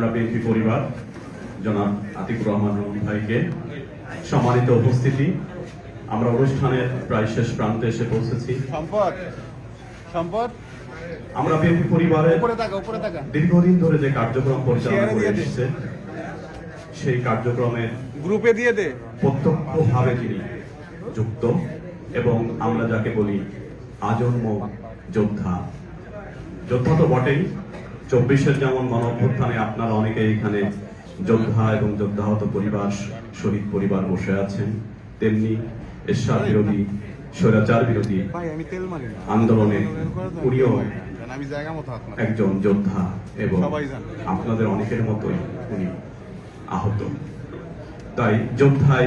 আমরা বিএনপি পরিবার জনাব আতিকুর রহমান রবি ভাইকে। সম্মানিত উপস্থিতি আমরা অনুষ্ঠানের প্রায় শেষ প্রান্তে এসে পৌঁছেছি। সম্পদ সম্পদ। আমরা বিএনপি পরিবারের দীর্ঘদিন ধরে যে কার্যক্রম পরিচালনা করে এসেছে সেই কার্যক্রমে গ্রুপে দিয়ে দে। প্রত্যক্ষভাবে তিনি যুক্ত এবং আমরা যাকে বলি আজন্ম যোদ্ধা। যোদ্ধা তো বটেই চব্বিশের যেমন গণ অভ্যুত্থানে আপনারা অনেকে এখানে যোদ্ধা এবং যোদ্ধাহত পরিবার শহীদ পরিবার বসে আছেন তেমনি এরশাদ বিরোধী স্বৈরাচার বিরোধী আন্দোলনে উনিও একজন যোদ্ধা এবং আপনাদের অনেকের মতোই উনি আহত। তাই যোদ্ধাই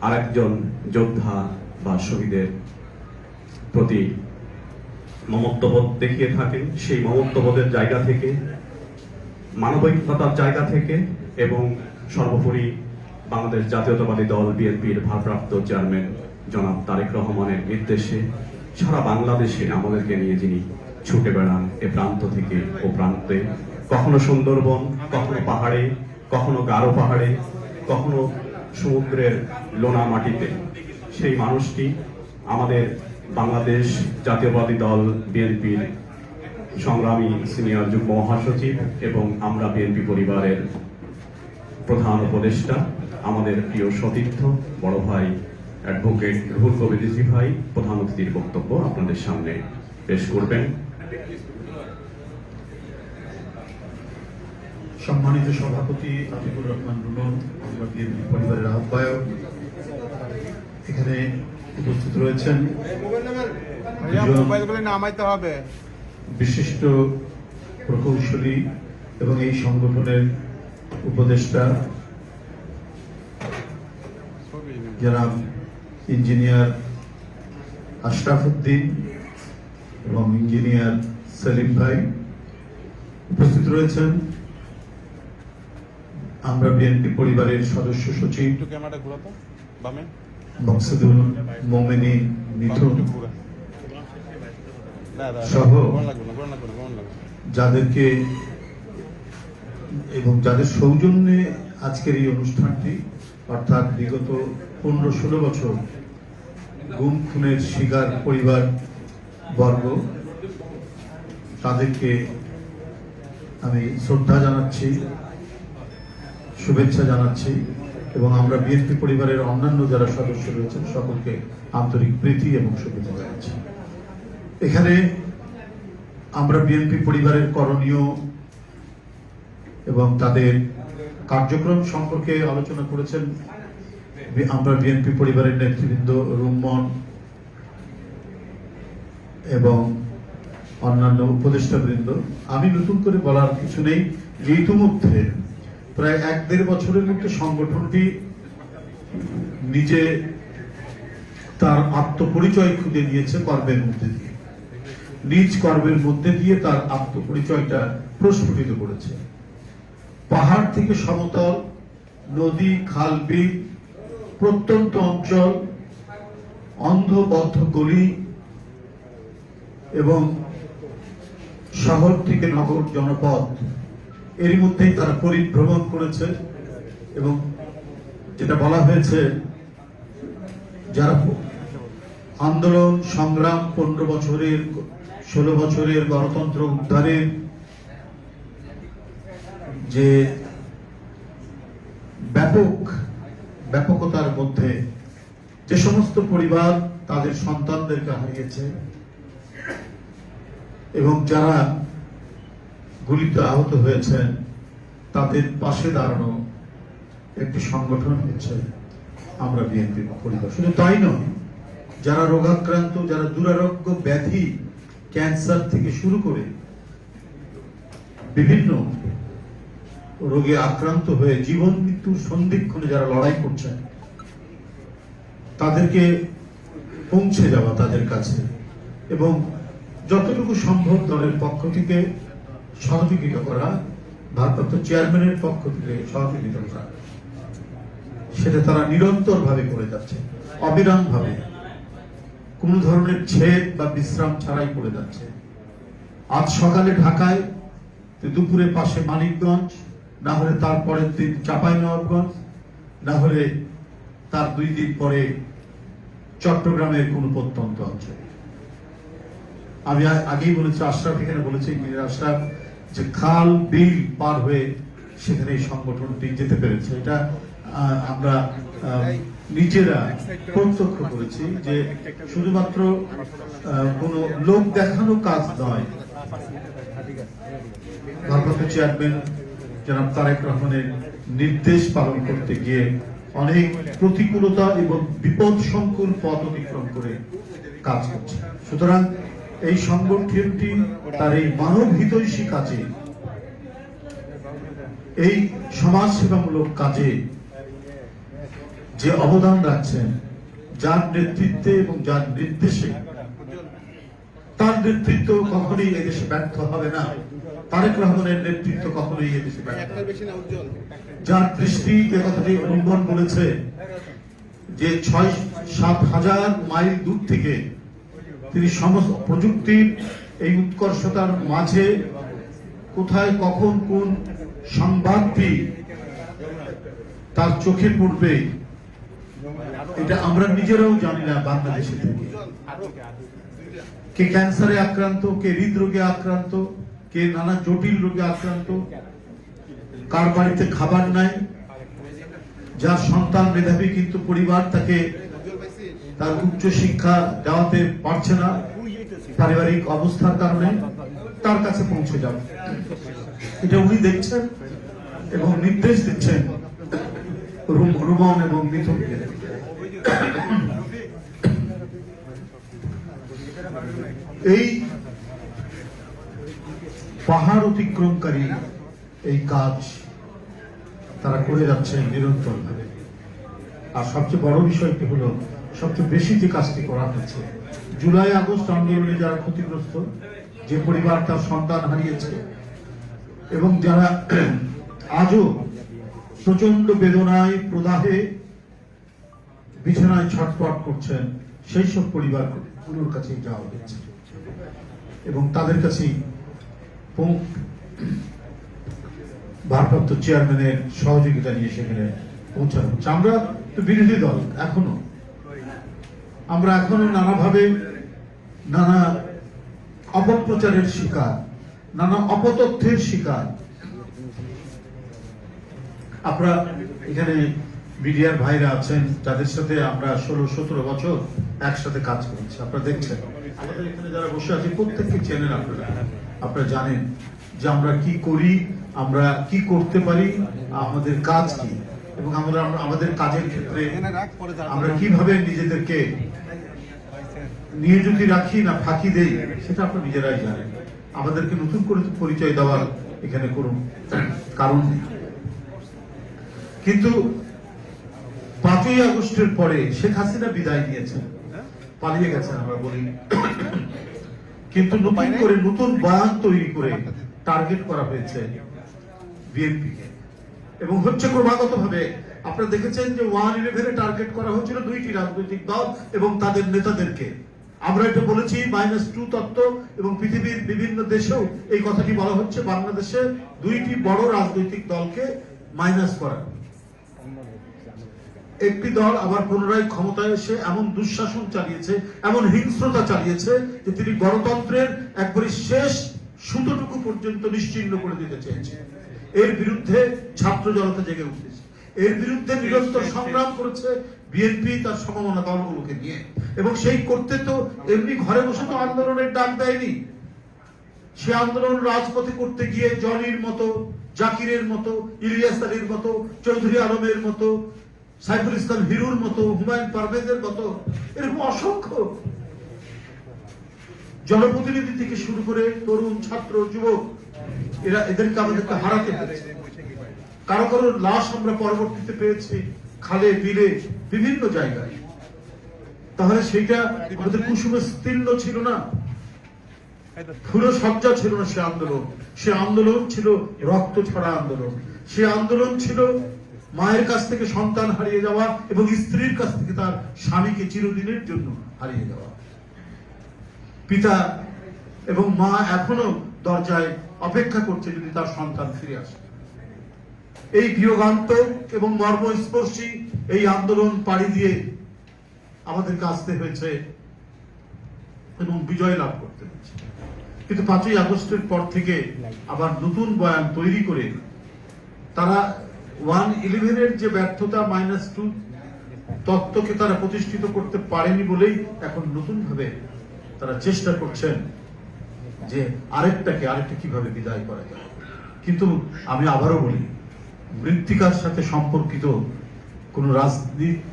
আরেকজন যোদ্ধা বা শহীদের প্রতি মমত্ববোধ দেখিয়ে থাকে, সেই মমত্ববোধের জায়গা থেকে মানবিকতার জায়গা থেকে এবং সর্বোপরি বাংলাদেশ জাতীয়তাবাদী দল বিএনপির ভারপ্রাপ্ত চেয়ারম্যান জনাব তারেক রহমানের নির্দেশে সারা বাংলাদেশে আমাদেরকে নিয়ে যিনি ছুটে বেড়ান এ প্রান্ত থেকে ও প্রান্তে, কখনো সুন্দরবন, কখনো পাহাড়ে, কখনো গারো পাহাড়ে, কখনো সমুদ্রের লোনা মাটিতে, সেই মানুষটি আমাদের বাংলাদেশ জাতীয়বাদী দল বিএনপির সংগ্রামী সিনিয়র যুগ্ম মহাসচিব এবং আমরা বিএনপি পরিবারের প্রধান উপদেষ্টা, আমাদের প্রিয় সতীর্থ, বড় ভাই অ্যাডভোকেট রুহুল কবির ভাই, প্রধান অতিথির বক্তব্য আপনাদের সামনে পেশ করবেন। সম্মানিত সভাপতি আতিকুর রহমান রুমন আমরা বিএনপি পরিবারের আহ্বায়ক। এখানে উপস্থিত রয়েছেন। বিশিষ্ট প্রকৌশলী এবং এই সংগঠনের উপদেষ্টা। জনাব ইঞ্জিনিয়ার আশরাফ উদ্দিন এবং ইঞ্জিনিয়ার সেলিম ভাই উপস্থিত রয়েছেন। আমরা বিএনপি পরিবারের সদস্য সচিব। মকসুদুল মোমেনী মিথুন একটু ঘুরা। না, না, না, সহ। যাদেরকে এবং যাদের সৌজন্যে আজকের এই অনুষ্ঠানটি অর্থাৎ বিগত পনেরো ষোলো বছর গুম খুনের শিকার পরিবার বর্গ তাদেরকে আমি শ্রদ্ধা জানাচ্ছি শুভেচ্ছা জানাচ্ছি এবং আমরা বিএনপি পরিবারের অন্যান্য যারা সদস্য রয়েছেন সকলকে আন্তরিক প্রীতি এবং শুভেচ্ছা জানাচ্ছি। এখানে আমরা বিএনপি পরিবারের করণীয় এবং তাদের কার্যক্রম সম্পর্কে আলোচনা করেছেন। আমরা বিএনপি পরিবারের নেতৃবৃন্দ রুম্মন এবং অন্যান্য উপদেষ্টাবৃন্দ। আমি নতুন করে বলার কিছু নেই যে ইতিমধ্যে প্রায় এক দেড় বছরের মধ্যে সংগঠনটি নিজে তার আত্মপরিচয় খুঁজে নিয়েছে কর্মের মধ্যে দিয়ে। নিজ কর্মের মধ্যে দিয়ে তার আত্মপরিচয়টা প্রস্ফুটিত করেছে। পাহাড় থেকে সমতল, নদী, খাল, বিল, প্রত্যন্ত অঞ্চল অন্ধ বদ্ধ গলি এবং শহর থেকে নগর জনপদ এরই মধ্যেই তারা পরিভ্রমণ করেছে এবং যেটা বলা হয়েছে, যারা আন্দোলন, সংগ্রাম পনেরো বছরের, ষোলো বছরের গণতন্ত্র উদ্ধারের যে ব্যাপক, ব্যাপকতার মধ্যে যে সমস্ত পরিবার তাদের সন্তানদেরকে হারিয়েছে এবং যারা গুলিতে আহত হয়েছেন, তাদের পাশে দাঁড়ানো একটি সংগঠন হচ্ছে আমরা বিএনপি পরিবার শুধু তাই নয়, যারা রোগাক্রান্ত, যারা দুরারোগ্য ব্যাধি ক্যান্সার থেকে শুরু করে বিভিন্ন রোগে আক্রান্ত হয়ে জীবন মৃত্যুর সন্ধিক্ষণে যারা লড়াই করছেন, তাদেরকে পৌঁছে যাওয়া তাদের কাছে। এবং যতটুকু সম্ভব দলের পক্ষ থেকে সহযোগিতা করা ভারপ্রাপ্ত চেয়ারম্যানের পক্ষ থেকে সহযোগিতা করা। সেটা তারা নিরন্তর ভাবে করে যাচ্ছে অবিরাম ভাবে কোন ধরনের ছেদ বা বিশ্রাম ছাড়াই করে যাচ্ছে। আজ সকালে ঢাকায় দুপুরে পাশে মানিকগঞ্জ, না হলে তারপরের দিন চাপাই নবাবগঞ্জ না হলে তার দুই দিন পরে চট্টগ্রামের কোন প্রত্যন্ত অঞ্চল। আমি আগেই বলেছি, আশরাফ এখানে বলেছি আশরাফ যে খাল, বিল পার হয়ে সেখানে এই সংগঠনটি যেতে পেরেছে। এটা আমরা নিজেরা প্রত্যক্ষ করেছি যে শুধুমাত্র কোনো লোক দেখানো কাজ নয়। ভারপ্রাপ্ত চেয়ারম্যান জনাব তারেক রহমানের নির্দেশ পালন করতে গিয়ে অনেক প্রতিকূলতা এবং বিপদ সংকুল পথ অতিক্রম করে কাজ করছে। সুতরাং এই সংগঠনটি তার এই মানব হিতৈষী কাজে, এই সমাজ সেবামূলক কাজে যে অবদান রাখছেন, যার নেতৃত্বে এবং যার নির্দেশে, তার নেতৃত্ব কখনোই এদেশে ব্যর্থ হবে না। তারেক রহমানের নেতৃত্ব কখনোই এদেশে যার দৃষ্টি যে কথাটি অনুমান বলেছে যে ছয় সাত হাজার মাইল দূর থেকে তিনি সমস্ত প্রযুক্তির এই উৎকর্ষতার মাঝে কোথায়, কখন, কোন সংবাদটি তার চোখে পড়বে, এটা আমরা নিজেরাও জানি না বাংলাদেশে থেকে। কে ক্যান্সারে আক্রান্ত, কে হৃদরোগে আক্রান্ত, কে নানা জটিল রোগে আক্রান্ত, কার বাড়িতে খাবার নাই, যার সন্তান মেধাবী কিন্তু পরিবার তাকে তার উচ্চ শিক্ষা দেওয়াতে পারছে না। পারিবারিক অবস্থার কারণে তার কাছে পৌঁছে যাবে এটা উনি দেখছেন এবং নির্দেশ দিচ্ছেন রুম- রুমন এবং মিথুনকে। এই পাহাড় অতিক্রমকারী এই কাজ তারা করে যাচ্ছেন নিরন্তর ভাবে আর সবচেয়ে বড় বিষয়টি হলো সবচেয়ে বেশি যে কাজটি করা হচ্ছে, জুলাই, আগস্ট আন্দোলনে যারা ক্ষতিগ্রস্ত, যে পরিবার তার সন্তান হারিয়েছে, এবং যারা আজও প্রচণ্ড বেদনায় প্রদাহে বিছানায় ছটপট করছেন, সেই সব পরিবারগুলোর কাছে যাওয়া হচ্ছে। এবং তাদের কাছেই ভারপ্রাপ্ত চেয়ারম্যানের সহযোগিতা নিয়ে সেখানে পৌঁছানো হচ্ছে। আমরা তো বিরোধী দল, এখনও। আমরা এখনও নানাভাবে নানা অপপ্রচারের শিকার, নানা অপতথ্যের শিকার। আপনারা এখানে মিডিয়ার ভাইরা আছেন, যাদের সাথে আমরা ষোলো, সতেরো বছর একসাথে কাজ করছি। আপনারা দেখছেন। আমাদের এখানে যারা বসে আছে, প্রত্যেককে চেনেন আপনারা। আপনারা জানেন যে আমরা কি করি, আমরা কি করতে পারি, আমাদের কাজ কি। এবং আমরা আমাদের কাজের ক্ষেত্রে আমরা কীভাবে নিজেদেরকে নিয়োজিত রাখি না ফাঁকি দেই সেটা আপনারা নিজেরাই জানেন। আমাদেরকে নতুন করে পরিচয় দেওয়ার এখানে কোনো কারণ নেই। কিন্তু পাঁচই আগস্টের পরে শেখ হাসিনা বিদায় নিয়েছেন। পালিয়ে গেছেন আমরা বলি। কিন্তু নতুন করে নতুন বয়ান তৈরি করে টার্গেট করা হয়েছে বিএনপি কে এবং হচ্ছে ক্রমাগত ভাবে আপনারা দেখেছেন যে ওয়ান ইলেভেনে টার্গেট করা হয়েছিল দুইটি রাজনৈতিক দল এবং তাদের নেতাদেরকে। আমরা এটা বলেছি মাইনাস টু তত্ত্ব এবং পৃথিবীর বিভিন্ন দেশেও এই কথাটি বলা হচ্ছে, বাংলাদেশে দুইটি বড় রাজনৈতিক দলকে মাইনাস করা। একটি দল আবার পুনরায় ক্ষমতায় এসে এমন দুঃশাসন চালিয়েছে, এমন হিংস্রতা চালিয়েছে যে তিনি গণতন্ত্রের একবারে শেষ সুতোটুকু পর্যন্ত নিশ্চিহ্ন করে দিতে চেয়েছে এর বিরুদ্ধে ছাত্র জনতা জেগে উঠেছে। এর বিরুদ্ধে নিরন্তর সংগ্রাম করেছে বিএনপি তার সমমনা দলগুলোকে নিয়ে। এবং সেই করতে তো এমনি ঘরে বসে তো আন্দোলনের ডাক দেয়নি। সে আন্দোলন রাজপথে করতে গিয়ে জনির মতো জাকিরের মতো ইলিয়াস আলীর মতো চৌধুরী আলমের মতো সাইফুল ইসলাম হিরুর মতো হুমায়ুন পারভেজের মতো এরকম অসংখ্য জনপ্রতিনিধি থেকে শুরু করে তরুণ ছাত্র যুবক এরা এদেরকে আমাদেরকে হারাতে হয়েছে কারও কারও লাশ আমরা পরবর্তীতে পেয়েছি খালে, বিলে, বিভিন্ন জায়গায়। তাহলে সেটা আমাদের কুসুমে স্তীর্ণ ছিল না। সজ্জা ছিল না সে আন্দোলন। সে আন্দোলন ছিল রক্ত ছড়া আন্দোলন। সে আন্দোলন ছিল মায়ের কাছ থেকে সন্তান হারিয়ে যাওয়া এবং স্ত্রীর কাছ থেকে তার স্বামীকে চিরদিনের জন্য হারিয়ে যাওয়া। পিতা এবং মা এখনও দরজায় অপেক্ষা করছে যদি তার সন্তান ফিরে আসে। এই বিয়োগান্তক এবং মর্মস্পর্শী এই আন্দোলন পাড়ি দিয়ে আমাদেরকে আসতে হয়েছে এবং বিজয় লাভ করতে হয়েছে। কিন্তু পাঁচই আগস্টের পর থেকে আবার নতুন বয়ান তৈরি করে তারা ওয়ান ইলেভেনের যে ব্যর্থতা মাইনাস টু তত্ত্বকে তারা প্রতিষ্ঠিত করতে পারেনি বলেই এখন নতুন ভাবে তারা চেষ্টা করছেন যে আরেকটাকে, আরেকটা কীভাবে বিদায় করা যায়। কিন্তু আমি আবারও বলি, মৃত্তিকার সাথে সম্পর্কিত কোন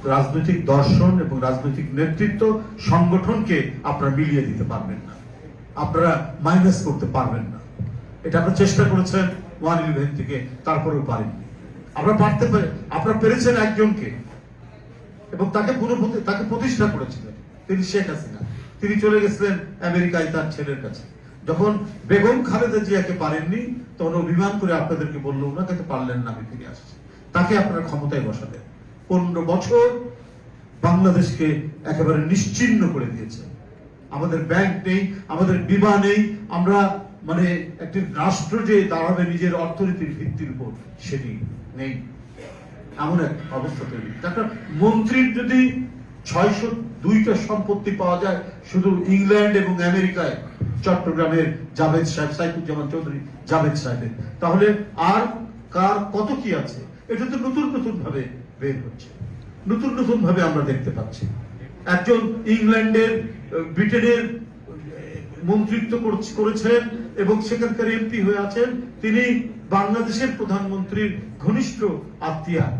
রাজনৈতিক দর্শন এবং রাজনৈতিক নেতৃত্ব সংগঠনকে আপনারা মিলিয়ে দিতে পারবেন না। আপনারা মাইনাস করতে পারবেন না। এটা আপনারা চেষ্টা করেছেন ওয়ান ইলেভেন থেকে, তারপরেও পারেননি। আপনারা পারতে পারে, আপনারা পেরেছেন একজনকে এবং তাকে পুনঃ- তাকে প্রতিষ্ঠা করেছিলেন। তিনি শেখ হাসিনা। তিনি চলে গেছিলেন আমেরিকায় তার ছেলের কাছে। যখন বেগম খালেদা জিয়াকে পারেননি, তখন অভিমান করে আপনাদেরকে বলল, ওনাকে তো পারলেন না, আমি ফিরে আসছি। তাকে আপনারা ক্ষমতায় বসালেন। পনেরো বছর বাংলাদেশকে একেবারে নিশ্চিহ্ন করে দিয়েছে। আমাদের ব্যাংক নেই, আমাদের বিমা নেই, আমরা মানে একটি রাষ্ট্র যে দাঁড়াবে নিজের অর্থনীতির ভিত্তির উপর সেটি নেই এমন এক অবস্থা তৈরি। একটা মন্ত্রীর যদি ছয়শো দুইটা সম্পত্তি পাওয়া যায়, শুধু ইংল্যান্ড এবং আমেরিকায় চট্টগ্রামের জাভেদ সাহেব, সাইফুজ্জামান চৌধুরী জাভেদ সাহেবের। তাহলে আর কার কত কি আছে? এটা তো নতুন নতুন ভাবে বের হচ্ছে। নতুন নতুন ভাবে আমরা দেখতে পাচ্ছি। একজন ইংল্যান্ডের, ব্রিটেনের মন্ত্রিত্ব করেছেন এবং সেখানকার এমপি হয়ে আছেন। তিনি বাংলাদেশের প্রধানমন্ত্রীর ঘনিষ্ঠ আত্মীয়া।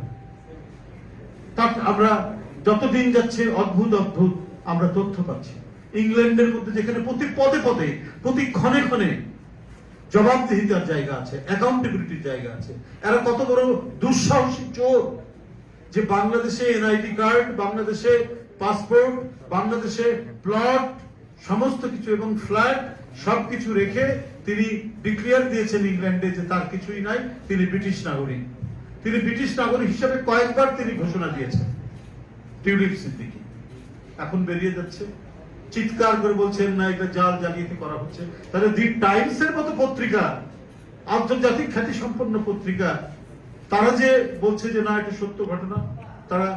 তার আমরা যতদিন যাচ্ছে অদ্ভুত অদ্ভুত আমরা তথ্য পাচ্ছি। ইংল্যান্ডের মধ্যে যেখানে প্রতি পদে পদে, প্রতি ক্ষণে ক্ষণে জবাবদিহিতার জায়গা আছে অ্যাকাউন্টেবিলিটির জায়গা আছে। এরা কত বড় দুঃসাহসী চোর যে বাংলাদেশে এনআইডি কার্ড বাংলাদেশে পাসপোর্ট বাংলাদেশে প্লট সমস্ত কিছু এবং ফ্ল্যাট সবকিছু রেখে তিনি ডিক্লিয়ার দিয়েছেন ইংল্যান্ডে যে তার কিছুই নাই, তিনি ব্রিটিশ নাগরিক। তিনি ব্রিটিশ নাগরিক হিসেবে কয়েকবার তিনি ঘোষণা দিয়েছেন। টিউলিপ সিদ্দিকি। এখন বেরিয়ে যাচ্ছে। চিৎকার করে বলছেন না এটা জাল জালিয়াতি করা হচ্ছে। তাহলে দি টাইমস এর মতো পত্রিকা আন্তর্জাতিক খ্যাতি সম্পন্ন পত্রিকা তারা যে বলছে যে না এটা সত্য ঘটনা তারা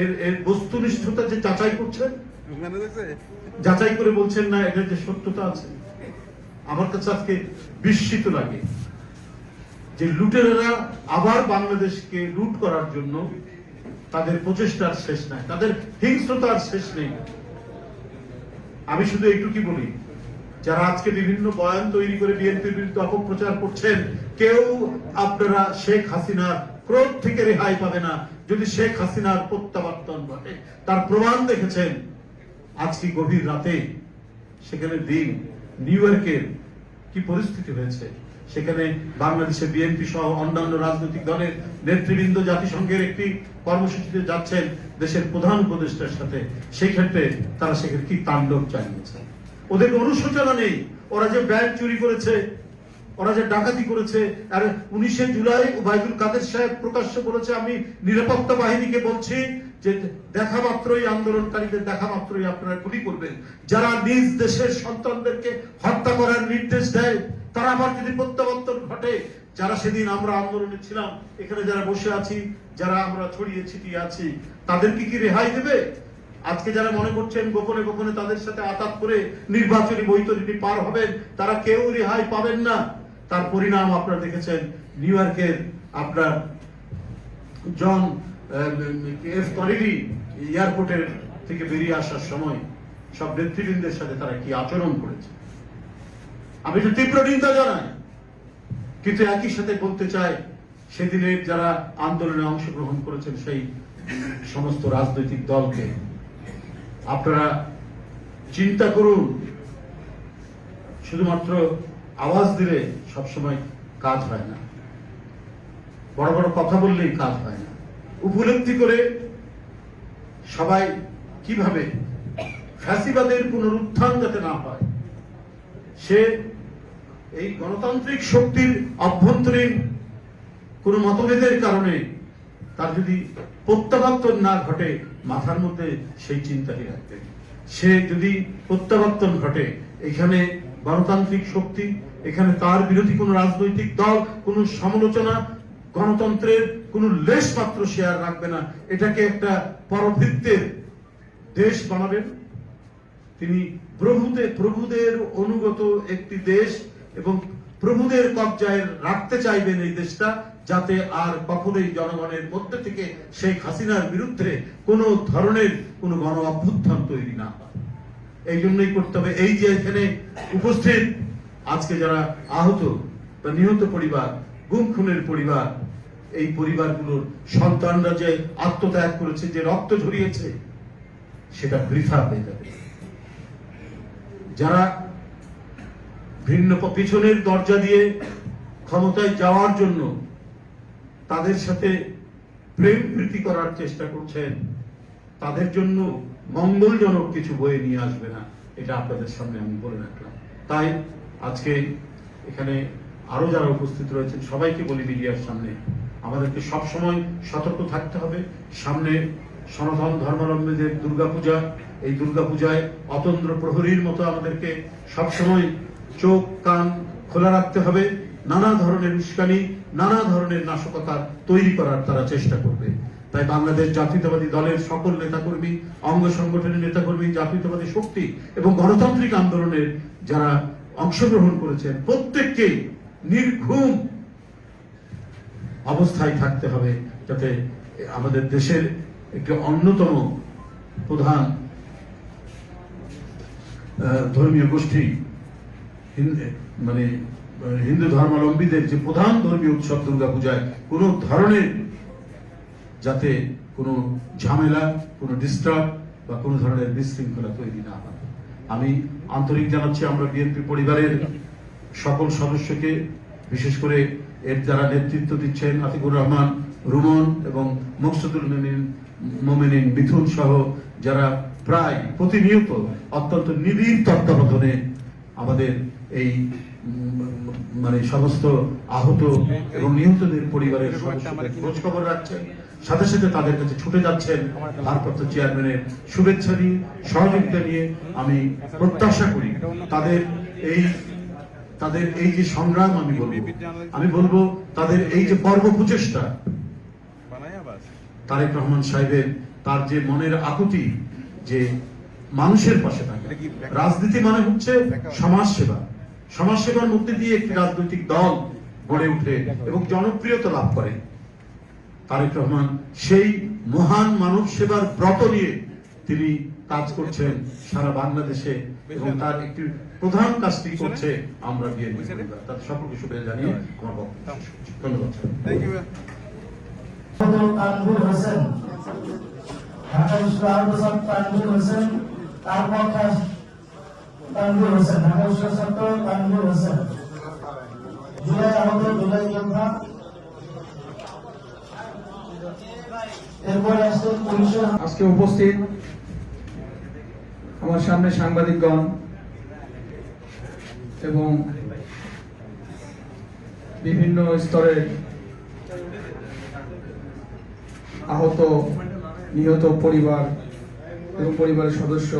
এর এর বস্তুনিষ্ঠতা যে যাচাই করছেন যাচাই করে বলছেন না এটা যে সত্যতা আছে আমার কাছে আজকে বিস্মিত লাগে যে লুটেরা আবার বাংলাদেশকে লুট করার জন্য তাদের প্রচেষ্টার শেষ নাই তাদের হিংস্রতার শেষ নেই। আমি শুধু এইটুকুই বলি, যারা আজকে বিভিন্ন বয়ান তৈরি করে বিএনপির বিরুদ্ধে অপপ্রচার করছেন, কেউ আপনারা শেখ হাসিনার ক্রোধ থেকে রেহাই পাবে না। যদি শেখ হাসিনার প্রত্যাবর্তন ঘটে, তার প্রমাণ দেখেছেন। আজকে গভীর রাতে? সেখানে দিন, নিউ ইয়র্কের কি পরিস্থিতি হয়েছে? সেখানে বাংলাদেশের বিএনপি সহ অন্যান্য রাজনৈতিক দলের নেতৃবৃন্দ জাতিসংঘের একটি কর্মসূচিতে যাচ্ছেন দেশের প্রধান উপদেষ্টার সাথে। সেই ক্ষেত্রে তারা সেখানে কি তাণ্ডব চালিয়েছে? ওদের অনুশোচনা নেই। ওরা যে ব্যাংক চুরি করেছে, ওরা যে ডাকাতি করেছে, আর উনিশে জুলাই ওবায়দুল কাদের সাহেব প্রকাশ্য বলেছে, আমি নিরাপত্তা বাহিনীকে বলছি যে দেখা মাত্রই আন্দোলনকারীদের, দেখা মাত্রই আপনারা গুলি করবেন। যারা নিজ দেশের সন্তানদেরকে হত্যা করার নির্দেশ দেয় তারা আবার যদি প্রত্যাবর্তন ঘটে, যারা সেদিন আমরা আন্দোলনে ছিলাম, এখানে যারা বসে আছি, যারা আমরা ছড়িয়ে ছিটিয়ে আছি, তাদেরকে কি রেহাই দেবে? আজকে যারা মনে করছেন গোপনে গোপনে তাদের সাথে আতাত করে নির্বাচনী বৈতরণী পার হবেন, তারা কেউ রেহাই পাবেন না। তার পরিণাম আপনারা দেখেছেন, নিউ ইয়র্কের আপনার জন এফ কনেডি এয়ারপোর্টের থেকে বেরিয়ে আসার সময় সব নেতৃবৃন্দের সাথে তারা কি আচরণ করেছে? আমি তো তীব্র নিন্দা জানাই। কিন্তু একই সাথে বলতে চাই সেদিনের যারা আন্দোলনে অংশগ্রহণ করেছেন সেই সমস্ত রাজনৈতিক দলকে, আপনারা চিন্তা করুন, শুধুমাত্র আওয়াজ দিলে সবসময় কাজ হয় না। বড় বড় কথা বললেই কাজ হয় না। উপলব্ধি করে সবাই কীভাবে ফ্যাসিবাদের পুনরুত্থান যাতে না হয়, সে এই গণতান্ত্রিক শক্তির অভ্যন্তরীণ কোন মতভেদের কারণে তার যদি প্রত্যাবর্তন না ঘটে, মাথার মধ্যে সেই চিন্তাটি রাখবেন সে যদি প্রত্যাবর্তন ঘটে, এখানে গণতান্ত্রিক শক্তি, এখানে তার বিরোধী কোনো রাজনৈতিক দল, কোনো সমালোচনা, গণতন্ত্রের কোনো লেশ মাত্র শেয়ার রাখবে না। এটাকে একটা পরবৃত্তের দেশ বানাবেন। তিনি প্রভুদের প্রভুদের অনুগত একটি দেশ এবং প্রভুদের কবজায় রাখতে চাইবেন এই দেশটা, যাতে আর কখনোই জনগণের মধ্যে থেকে শেখ হাসিনার বিরুদ্ধে কোনো ধরনের কোনো গণ অভ্যুত্থান তৈরি না এই জন্যই করতে হবে। এই যে এখানে উপস্থিত আজকে যারা আহত বা নিহত পরিবার, গুম খুনের পরিবার, এই পরিবারগুলোর সন্তানরা যে আত্মত্যাগ করেছে, যে রক্ত ঝরিয়েছে, সেটা বৃথা হয়ে যাবে। যারা ভিন্ন পিছনের দরজা দিয়ে ক্ষমতায় যাওয়ার জন্য তাদের সাথে প্রেম প্রীতি করার চেষ্টা করছেন, তাদের জন্য মঙ্গলজনক কিছু বয়ে নিয়ে আসবে না। এটা আপনাদের সামনে আমি বলে রাখলাম। তাই আজকে এখানে আরও যারা উপস্থিত রয়েছেন, সবাইকে বলি মিডিয়ার সামনে, আমাদেরকে সব সময় সতর্ক থাকতে হবে। সামনে সনাতন ধর্মাবলম্বীদের দুর্গাপূজা, এই দুর্গাপূজায় অতন্দ্র প্রহরীর মতো আমাদেরকে সবসময় চোখ, কান খোলা রাখতে হবে। নানা ধরনের উস্কানি, নানা ধরনের নাশকতা তৈরি করার তারা চেষ্টা করবে। তাই বাংলাদেশ জাতীয়তাবাদী দলের সকল নেতাকর্মী, অঙ্গ সংগঠনের নেতাকর্মী, জাতীয়তাবাদী শক্তি এবং গণতান্ত্রিক আন্দোলনের যারা অংশগ্রহণ করেছেন, প্রত্যেককেই নির্ঘুম অবস্থায় থাকতে হবে যাতে আমাদের দেশের একটি অন্যতম প্রধান ধর্মীয় গোষ্ঠী মানে হিন্দু ধর্মাবলম্বীদের যে প্রধান ধর্মীয় উৎসব দুর্গাপূজায় কোনো ধরনের যাতে কোনো ঝামেলা, কোনো ডিস্টার্ব বা কোনো ধরনের বিশৃঙ্খলা তৈরি না হয়। আমি আন্তরিক জানাচ্ছি আমরা বিএনপি পরিবারের সকল সদস্যকে, বিশেষ করে এর যারা নেতৃত্ব দিচ্ছেন আতিকুর রহমান, রুমন এবং মকসুদুল মোমিন মোমেনিন, মিথুন সহ যারা প্রায় প্রতিনিয়ত অত্যন্ত নিবিড় তত্ত্বাবধানে আমাদের এই মানে সমস্ত আহত এবং নিহতদের পরিবারের খোঁজ খবর রাখছেন। সাথে সাথে তাদের কাছে ছুটে যাচ্ছেন ভারপ্রাপ্ত চেয়ারম্যানের শুভেচ্ছা নিয়ে সহযোগিতা নিয়ে আমি প্রত্যাশা করি। তাদের এই তাদের এই যে সংগ্রাম আমি বলব আমি বলব তাদের এই যে পর্ব প্রচেষ্টা তারেক রহমান সাহেবের তার যে মনের আকুতি যে মানুষের পাশে থাকে। রাজনীতি মানে হচ্ছে সমাজ সেবা সমাজ সেবার মধ্যে দিয়ে একটি রাজনৈতিক দল গড়ে উঠে এবং জনপ্রিয়তা লাভ করে। তারেক রহমান সেই মহান মানব সেবার ব্রত নিয়ে তিনি কাজ করছেন সারা বাংলাদেশে এবং তার একটি প্রধান কাজটি করছে আমরা বিএনপি তাদের সকলকে শুভেচ্ছা জানিয়ে আমার বক্তব্য ধন্যবাদ থ্যাংক ইউ তানভীর হোসেন তার পক্ষে তানভীর হোসেন তানভীর হোসেন জুলাই আমাদের জুলাই যোদ্ধা। আজকে উপস্থিত আমার সামনে সাংবাদিকগণ এবং বিভিন্ন স্তরের আহত, নিহত পরিবার এবং পরিবারের সদস্য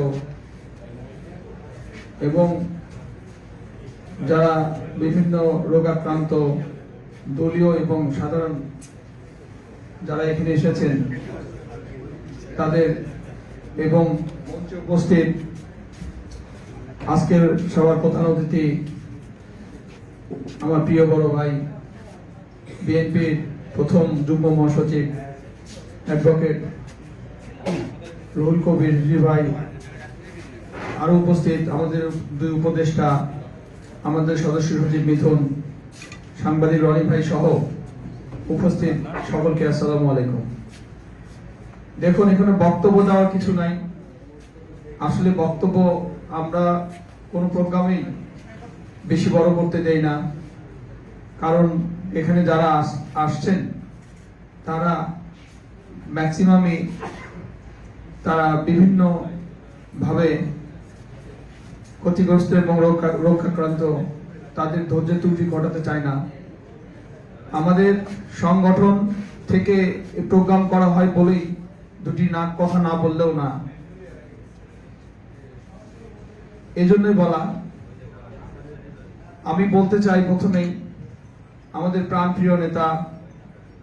এবং যারা বিভিন্ন রোগাক্রান্ত, দলীয় এবং সাধারণ যারা এখানে এসেছেন, তাদের এবং মঞ্চে উপস্থিত আজকের সবার প্রধান অতিথি আমার প্রিয় বড় ভাই, বিএনপির প্রথম যুগ্ম মহাসচিব, অ্যাডভোকেট রুহুল কবির ভাই। আরও উপস্থিত আমাদের দুই উপদেষ্টা, আমাদের সদস্য সচিব মিথুন, সাংবাদিক রনি ভাই সহ উপস্থিত সকলকে আসসালামু আলাইকুম। দেখুন, এখানে বক্তব্য দেওয়ার কিছু নাই। আসলে বক্তব্য আমরা কোনো প্রোগ্রামেই বেশি বড় করতে দেই না। কারণ এখানে যারা আস- আসছেন, তারা ম্যাক্সিমামই তারা বিভিন্ন ভাবে ক্ষতিগ্রস্ত এবং রক্ষাক্রান্ত তাদের ধৈর্য ত্রুটি ঘটাতে চায় না। আমাদের সংগঠন থেকে প্রোগ্রাম করা হয় বলেই দুটি না কথা না বললেও না। এজন্যই বলা, আমি বলতে চাই প্রথমেই, আমাদের প্রাণপ্রিয় নেতা,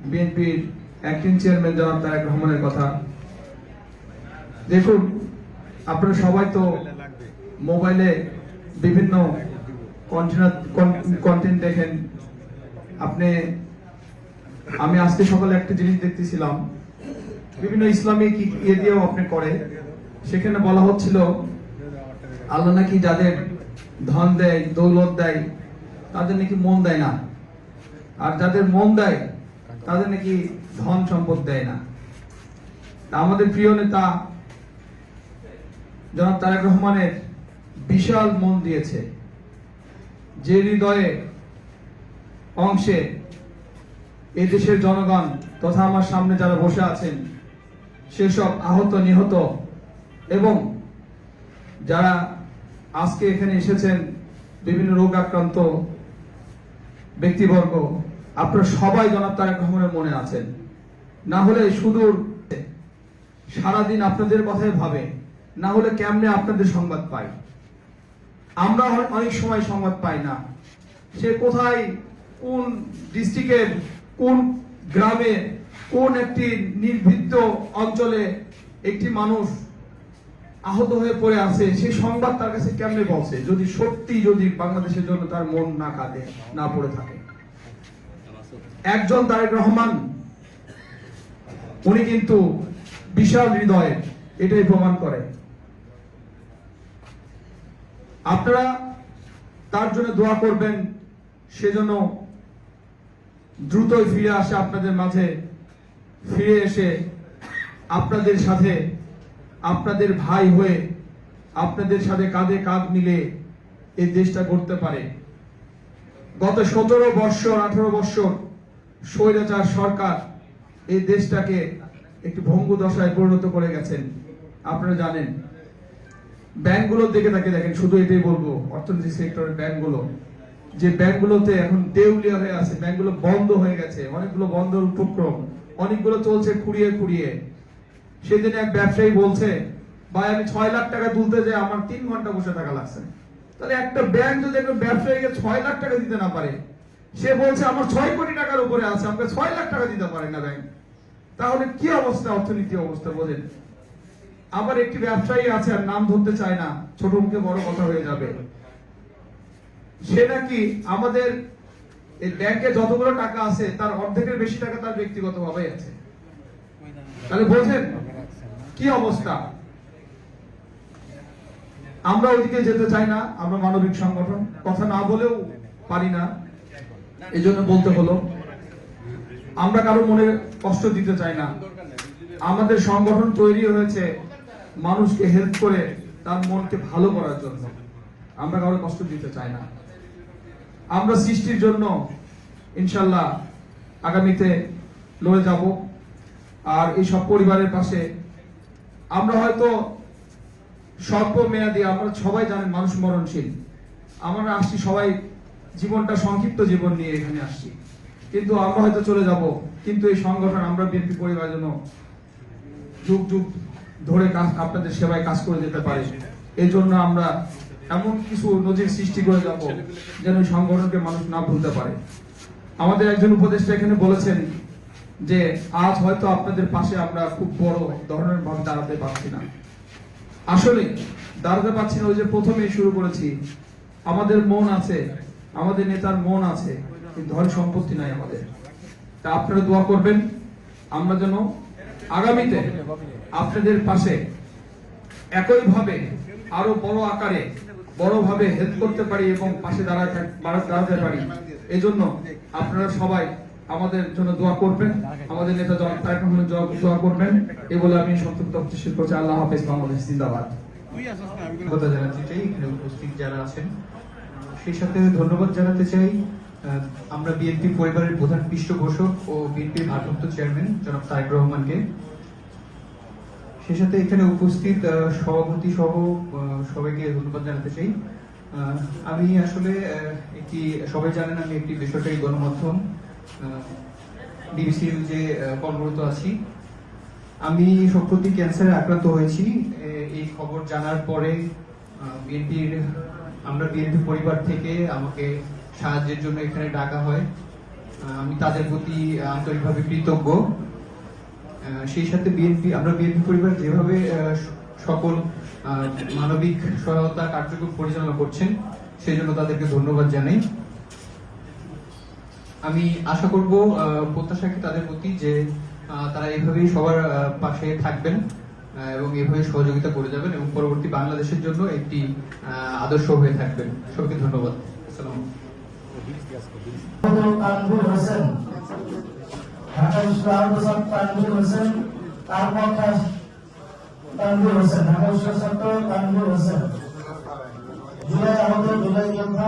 বিএনপির অ্যাক্টিং চেয়ারম্যান জনাব তারেক রহমানের কথা। দেখুন, আপনারা সবাই তো মোবাইলে বিভিন্ন কন্টেন্ট দেখেন। আপনি, আমি আজকে সকালে একটা জিনিস দেখতেছিলাম। বিভিন্ন ইসলামিক ইয়ে দিয়েও আপনি করে। সেখানে বলা হচ্ছিল, আল্লাহ নাকি যাদের ধন দেয়, দৌলত দেয়, তাদের নাকি মন দেয় না। আর যাদের মন দেয়, তাদের নাকি ধন সম্পদ দেয় না। আমাদের প্রিয় নেতা জনাব তারেক রহমানের বিশাল মন দিয়েছে। যে হৃদয়ে অংশে এই দেশের জনগণ তথা আমার সামনে যারা বসে আছেন, সেসব আহত, নিহত এবং যারা আজকে এখানে এসেছেন, বিভিন্ন রোগ আক্রান্ত ব্যক্তিবর্গ, আপনারা সবাই জনাব তারেক রহমানের মনে আছেন। না হলে সুদূর সারাদিন আপনাদের কথাই ভাবে, না হলে কেমনে আপনাদের সংবাদ পাই আমরা অনেক সময় সংবাদ পাই না। সে কোথায়, কোন ডিস্ট্রিক্টের, কোন গ্রামে, কোন একটি নির্ভীত অঞ্চলে একটি মানুষ আহত হয়ে পড়ে আছে সেই সংবাদ তার কাছে কেমনে পৌঁছে? যদি সত্যি যদি বাংলাদেশের জন্য তার মন না কাঁদে, না পড়ে থাকে। একজন তারেক রহমান, উনি কিন্তু বিশাল হৃদয়ের এটাই প্রমাণ করে। আপনারা তার জন্য দোয়া করবেন, সেজন্য দ্রুতই ফিরে আসে আপনাদের মাঝে, ফিরে এসে আপনাদের সাথে, আপনাদের ভাই হয়ে আপনাদের সাথে কাঁধে কাঁধ মিলে এই দেশটা করতে পারে। গত সতেরো বৎসর, আঠারো বৎসর স্বৈরাচার সরকার এই দেশটাকে একটি ভঙ্গু দশায় পরিণত করে গেছেন। আপনারা জানেন ব্যাংকগুলোর দিকে তাকে দেখেন, শুধু এটাই বলব, অর্থনীতি সেক্টরের ব্যাংকগুলো, যে ব্যাংকগুলোতে এখন দেউলিয়া হয়ে আছে, ব্যাংকগুলো বন্ধ হয়ে গেছে, অনেকগুলো বন্ধের উপক্রম, অনেকগুলো চলছে খুঁড়িয়ে খুঁড়িয়ে। সেদিন এক ব্যবসায়ী বলছে, ভাই, আমি ছয় লাখ টাকা তুলতে যাই, আমার তিন ঘণ্টা বসে থাকা লাগছে। তাহলে একটা ব্যাংক যদি একটা ব্যবসায়ীকে ছয় লাখ টাকা দিতে না পারে, সে বলছে, আমার ছয় কোটি টাকার উপরে আছে, আমাকে ছয় লাখ টাকা দিতে পারে না ব্যাংক। তাহলে কি অবস্থা, অর্থনীতি অবস্থা বোঝেন আবার একটি ব্যবসায়ী আছে, আর নাম ধরতে চায় না, ছোট মুখে বড় কথা হয়ে যাবে। সে নাকি আমাদের ব্যাংকে যতগুলো টাকা আছে, তার অর্ধেকের বেশি টাকা তার ব্যক্তিগত ভাবে আছে। তাহলে বোঝেন কি অবস্থা? আমরা ওইদিকে যেতে চাই না, আমরা মানবিক সংগঠন, কথা না বলেও পারি না। এই জন্য বলতে হলো, আমরা কারও মনে কষ্ট দিতে চাই না। আমাদের সংগঠন তৈরি হয়েছে মানুষকে হেল্প করে তার মনকে ভালো করার জন্য। আমরা কারও কষ্ট দিতে চাই না। আমরা সৃষ্টির জন্য ইনশাল্লাহ আগামীতে লড়ে যাব। আর এই সব পরিবারের পাশে আমরা হয়তো স্বল্প মেয়াদি আমরা সবাই জানেন মানুষ মরণশীল। আমরা আসছি সবাই জীবনটা সংক্ষিপ্ত জীবন নিয়ে এখানে আসছি। কিন্তু আমরা হয়তো চলে যাব। কিন্তু এই সংগঠন আমরা বিএনপি পরিবার জন্য যুগ যুগ ধরে কাজ, আপনাদের সেবায় কাজ করে যেতে পারে। এই জন্য আমরা এমন কিছু নজির সৃষ্টি করে যাব যেন সংগঠনকে মানুষ না ভুলতে পারে। আমাদের একজন উপদেষ্টা এখানে বলেছেন যে, আজ হয়তো আপনাদের পাশে আমরা খুব বড় ধরনের ভাবে দাঁড়াতে পারছি না। আসলে দাঁড়াতে পারছি না, ওই যে প্রথমেই শুরু করেছি। আমাদের মন আছে, আমাদের নেতার মন আছে ধন সম্পত্তি নাই আমাদের। তা আপনারা দোয়া করবেন, আমরা যেন আগামীতে আপনাদের পাশে একইভাবে আরও বড় আকারে, বড়ভাবে হেল্প করতে পারি এবং পাশে দাঁড়াতে পারি। এই জন্য আপনারা সবাই আমাদের জন্য দোয়া করবেন। আমাদের নেতা জনাব তারেক রহমানের দোয়া করবেন। এই বলে আমি সংক্ষিপ্ত শেষ করছি। আল্লাহ হাফেজ, বাংলাদেশ জিন্দাবাদ। ধন্যবাদ জানাতে চাই এখানে উপস্থিত যারা আছেন। সেই সাথে ধন্যবাদ জানাতে চাই আমরা বিএনপি পরিবারের প্রধান পৃষ্ঠপোষক ও বিএনপির ভারপ্রাপ্ত চেয়ারম্যান জনাব তারেক রহমানকে। সেই সাথে এখানে উপস্থিত সভাপতি সহ সবাইকে ধন্যবাদ জানাতে চাই। আমি আসলে একটি, সবাই জানেন আমি একটি বেসরকারি গণমাধ্যম ডিবিসির যে কর্মরত আছি। আমি সম্প্রতি ক্যান্সারে আক্রান্ত হয়েছি। এই খবর জানার পরে বিএনপির, আমরা বিএনপি পরিবার থেকে আমাকে সাহায্যের জন্য এখানে ডাকা হয়। আমি তাদের প্রতি আন্তরিকভাবে কৃতজ্ঞ। সেই সাথে বিএনপি আমরা বিএনপি পরিবার যেভাবে সকল মানবিক সহায়তা কার্যক্রম পরিচালনা করছেন সেই জন্য তাদেরকে ধন্যবাদ জানাই। আমি আশা করব আহ, প্রত্যাশা কি তাদের প্রতি যে তারা এইভাবেই সবার পাশে থাকবেন এবং এভাবে সহযোগিতা করে যাবেন এবং পরবর্তী বাংলাদেশের জন্য একটি আদর্শ হয়ে থাকবেন। সবাইকে ধন্যবাদ। আসসালাম ঢাকা বিশ্ববিদ্যালয় তানভীর হোসেন, তার পক্ষে তানভীর হোসেন, ঢাকা বিশ্ববিদ্যালয় তানভীর হোসেন জুলাই আহত জুলাই যোদ্ধা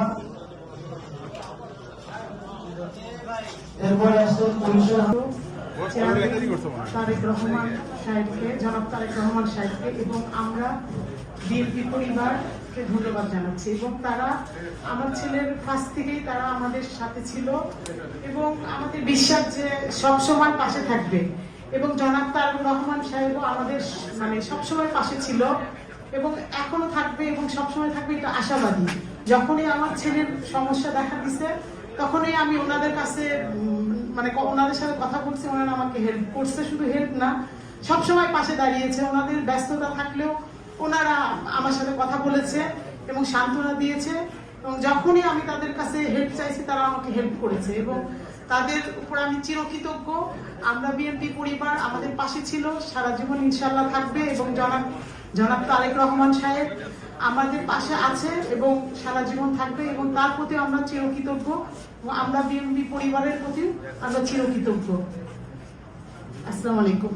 এরপরে আসছে পুলিশের। তারেক রহমান সাহেবকে, জনাব তারেক রহমান সাহেবকে এবং আমরা বিএনপি পরিবারকে ধন্যবাদ জানাচ্ছি। এবং তারা আমার ছেলের কাছ থেকেই তারা আমাদের সাথে ছিল এবং আমাদের বিশ্বাস যে সবসময় পাশে থাকবে। এবং জনাব তারেক রহমান সাহেবও আমাদের মানে সবসময় পাশে ছিল এবং এখনও থাকবে এবং সবসময় থাকবে এটা আশাবাদী। যখনই আমার ছেলের সমস্যা দেখা দিছে, তখনই আমি ওনাদের কাছে মানে ওনাদের সাথে কথা বলছি, ওনারা আমাকে হেল্প করছে। শুধু হেল্প না সবসময় পাশে দাঁড়িয়েছে। ওনাদের ব্যস্ততা থাকলেও ওনারা আমার সাথে কথা বলেছে এবং সান্ত্বনা দিয়েছে এবং যখনই আমি তাদের কাছে হেল্প চাইছি, তারা আমাকে হেল্প করেছে এবং তাদের উপর আমি চিরকৃতজ্ঞ। আমরা বিএনপি পরিবার আমাদের পাশে ছিল, সারা জীবন ইনশাল্লাহ থাকবে এবং জনাব জনাব তারেক রহমান সাহেব আমাদের পাশে আছে এবং সারা জীবন থাকবে এবং তার প্রতি আমরা চিরকৃতজ্ঞ এবং আমরা বিএনপি পরিবারের প্রতি আমরা চিরকৃতজ্ঞ। আসসালামু আলাইকুম।